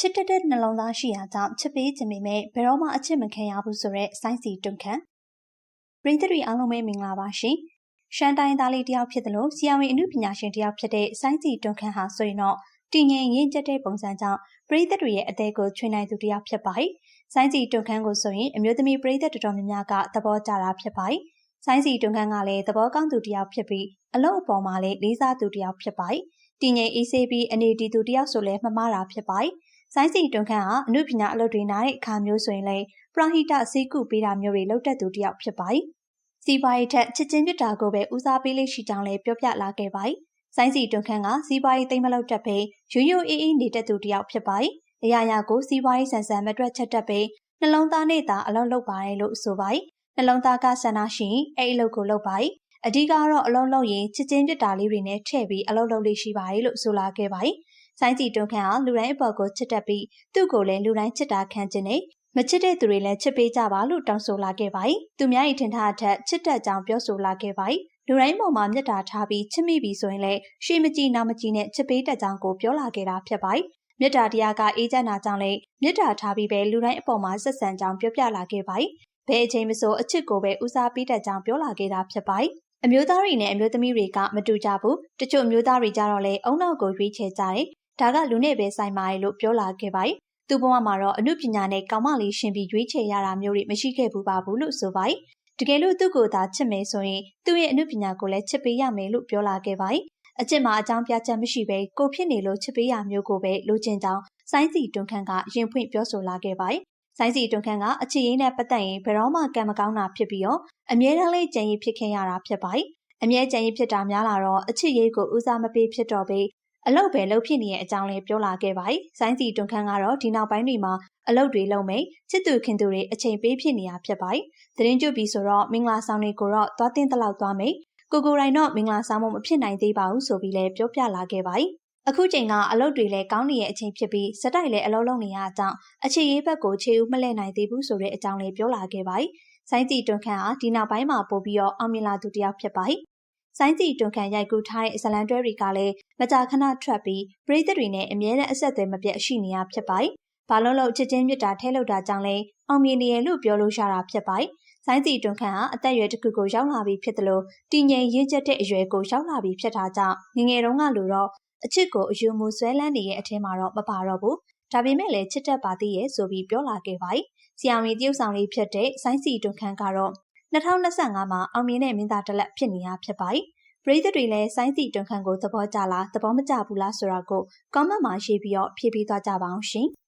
ချစ်တက်တဲ့နှလုံးသားရှိရာကြောင့်ချစ်ပေးခြင်းပေမဲ့ဘယ်တော့မှအချစ်မခံရဘူးဆိုတဲ့စိုင်းစီတွန့်ခန့်ပရိသတ်တွေအားလုံးပဲမင်္ဂလာပါရှင်ရှမ်းတိုင်းသားလေးတယောက်ဖြစ်တယ်လို့ဆီယဝင်အမှုပညာရှင်တယောက်ဖြစ်တဲ့စိုင်းစီတွန့်ခန့်ဟာဆိုရင်တော့တည်ငြိမ်ရင့်ကျက်တဲ့ပုံစံကြောင့်ပရိသတ်တွေရဲ့အသေးကိုချွေနိုင်သူတယောက်ဖြစ်ပါတယ်စိုင်းစီတွန့်ခန့်ကိုဆိုရင်အမျိုးသမီးပရိသတ်တော်တော်များများကသဘောကျတာဖြစ်ပါတယ်ဆိုင်းစီတွန်းခန်းကလည်းသဘောကောင်းသူတစ်ယောက်ဖြစ်ပြီးအလုပ်အပေါ်မှာလည်းလေးစားသူတစ်ယောက်ဖြစ်ပါတယ်။တည်ငြိမ်အေးဆေးပြီးအနေတီသူတစ်ယောက်ဆိုလည်းမမှားတာဖြစ်ပါတယ်။ ဆိုင်းစီတွန်းခန်းဟာအမှုပညာအလုပ်တွေနားတဲ့အခါမျိုးဆိုရင်လည်းပရဟိတစေကုပေးတာမျိုးတွေလုပ်တတ်သူတစ်ယောက်ဖြစ်ပါတယ်။စီပွားရေးထက်ချစ်ချင်းပြတာကိုပဲဦးစားပေးလေးရှိကြောင်းလည်းပြောပြလာခဲ့ပါတယ်။ဆိုင်းစီတွန်းခန်းကစီပွားရေးသိမ့်မလုပ်တတ်ပဲရိုးရိုးအေးအေးနေတတ်သူတစ်ယောက်ဖြစ်ပါတယ်။အရာရာကိုစီပွားရေးဆန်ဆန်မတွက်ချက်တတ်ပဲနှလုံးသားနဲ့သာအလုပ်လုပ်ပါတယ်လို့ဆိုပါတယ်နှလုံးသားကဆန္ဒရှိရင်အဲ့အလုပ်ကိုလုပ်ပါအဓိကတော့အလုံးလုံးရင်ချစ်ချင်းပြတာလေးတွေနဲ့ထည့်ပြီးအလုပ်လုပ်လေးရှိပါတယ်လို့ဆိုလာခဲ့ပါတယ်။ ဆိုင်းစီတွန်းခန့်အောင်လူတိုင်းအပေါ်ကိုချစ်တတ်ပြီးသူ့ကိုလည်းလူတိုင်းချစ်တာခံခြင်းနဲ့မချစ်တဲ့သူတွေလည်းချစ်ပေးကြပါလို့တောင်းဆိုလာခဲ့ပါတယ်။သူများ၏ထင်ထားအထက်ချစ်တတ်ကြောင်းပြောဆိုလာခဲ့ပါတယ်။လူတိုင်းပေါ်မှာမေတ္တာထားပြီးချစ်မိပြီဆိုရင်လည်းရှေးမကြည့်နောက်မကြည့်နဲ့ချစ်ပေးတတ်ကြောင်းကိုပြောလာခဲ့တာဖြစ်ပါတယ်။မေတ္တာတရားကအေးချမ်းတာကြောင့်လည်းမေတ္တာထားပြီးပဲလူတိုင်းအပေါ်မှာဆက်ဆံကြောင်းပြောပြလာခဲ့ပါတယ်ဘယ်အချိန်မဆိုအချစ်ကိုပဲဦးစားပေးတတ်ကြောင်းပြောလာခဲ့တာဖြစ်ပါတယ်။အမျိုးသားတွေနဲ့အမျိုးသမီးတွေကမတူကြဘူး။တချို့အမျိုးသားတွေကြတော့လေအုံနောက်ကိုရွေးချယ်ကြတယ်။ ဒါကလူနဲ့ပဲဆိုင်ပါတယ်လို့ပြောလာခဲ့ပါတယ်။သူ့ဘဝမှာတော့အမှုပညာနဲ့ကောင်းမလေးရှင်ပြီးရွေးချယ်ရတာမျိုးတွေမရှိခဲ့ဘူးပါဘူးလို့ဆိုပါတယ်။တကယ်လို့သူ့ကိုယ်သာချစ်မယ်ဆိုရင်သူ့ရဲ့အမှုပညာကိုလည်းချစ်ပေးရမယ်လို့ပြောလာခဲ့ပါတယ်။အချစ်မှာအကြောင်းပြချက်မရှိဘဲကိုဖြစ်နေလို့ချစ်ပေးရမျိုးကိုပဲလိုချင်ကြောင်းစိုင်းစီတွန်းခန့်ကရင်ဖွင့်ပြောဆိုလာခဲ့ပါတယ်ဆိုင်းစီတွန်ခန့်ကအချစ်ရင်းနဲ့ပတ်သက်ရင်ဘယ်တော့မှကံမကောင်းတာဖြစ်ပြီးတော့အမြဲတမ်းလေးကြံရည်ဖြစ်ခဲ့ရတာဖြစ်ပါတယ်။အမြဲကြံရည်ဖြစ်တာများလာတော့အချစ်ရေးကိုဦးစားမပေးဖြစ်တော့ပေ အလုတ်ပဲလှုပ်ဖြစ်နေတဲ့အကြောင်းလေးပြောလာခဲ့ပါတယ်။ဆိုင်းစီတွန်ခန့်ကတော့ဒီနောက်ပိုင်းတွေမှာအလုတ်တွေလုံးမိတ်ချစ်သူခင်သူတွေအချိန်ပေးဖြစ်နေတာဖြစ်ပါတယ်။သတင်းကြွပြီဆိုတော့မင်္ဂလာဆောင်တွေကိုတော့သွားတင်တလောက်သွားမိတ်ကိုကိုရိုင်တော့မင်္ဂလာဆောင်မဖြစ်နိုင်သေးပါဘူးဆိုပြီးလည်းပြောပြလာခဲ့ပါတယ်။အခုချိန်ကအလုပ်တွေလည်းကောင်းနေတဲ့အချိန်ဖြစ်ပြီးစက်တိုက်လည်းအလုပ်လုပ်နေရအကြောင်းအခြေရေးဘက်ကိုခြေဦးမလဲနိုင်သေးဘူးဆိုတဲ့အကြောင်းလေးပြောလာခဲ့ပါတယ်။ဆိုင်းစီတွန်ခန့်ဟာဒီနောက်ပိုင်းမှာပို့ပြီးတော့အောင်မြင်လာသူတစ်ယောက်ဖြစ်ပါတယ်။ ဆိုင်းစီတွန်ခန့်ရိုက်ကူးထားတဲ့ဇလန်တွဲတွေကလည်းမကြာခဏထွက်ပြီးပရိသတ်တွေနဲ့အမြဲတမ်းအဆက်အသွယ်မပြတ်ရှိနေရဖြစ်ပါတယ်။ဘာလို့လို့ချစ်ချင်းမြတ်တာထဲလောက်တာကြောင့်လဲအောင်မြင်နေရလို့ပြောလို့ရတာဖြစ်ပါတယ်။ဆိုင်းစီတွန်ခန့်ဟာအသက်အရွယ်တစ်ခုကိုရောက်လာပြီဖြစ်တယ်လို့တည်ငြိမ်ရင့်ကျက်တဲ့အရွယ်ကိုရောက်လာပြီဖြစ်တာကြောင့်ငငယ်တုန်းကလိုတော့အချစ်ကိုအယူမူဆွဲလန်းနေရဲ့အထင်းမှာတော့မပါတော့ဘူးဒါပေမဲ့လည်းချစ်တတ်ပါသေးရဲ့ဆိုပြီးပြောလာခဲ့ပါတယ်။ဆီယံဝီတရုတ်ဆောင်လေးဖြစ်တဲ့ဆိုင်းစီတွန်ခန်းကတော့ 2025မှာအောင်မြင်တဲ့မင်းသားတစ်လက်ဖြစ်နေရဖြစ်ပါတယ်။ပရိသတ်တွေလည်းဆိုင်းစီတွန်ခန်းကိုသဘောကျလားသဘောမကျဘူးလားဆိုတာကို comment မှာရေးပြီးတော့ဖြေပေးသွားကြပါအောင်ရှင်။